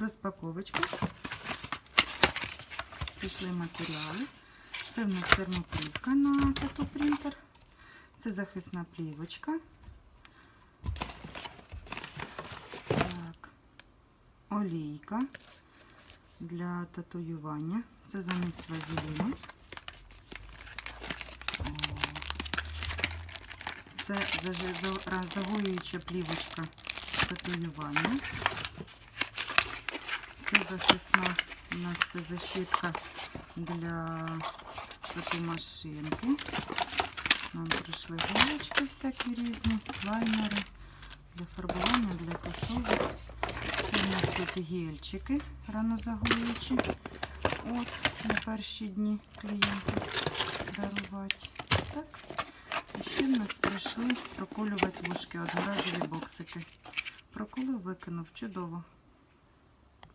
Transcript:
Розпаковочка. Пішли матеріали. Це в нас термоплівка на тату. Це захисна плівочка. Так. Олійка для татуювання. Це замість вазеліну. Це загоююча плівочка татуювання. Це захисна у нас це защитка для тату-машинки. Нам прийшли голочки всякі різні, лайнери для фарбування, для тушовок. Це у нас тут гельчики ранозагоюючі. От на перші дні клієнту дарувати. Так. І ще в нас прийшли проколювати вушки, одноразові боксики. Проколив, викинув. Чудово.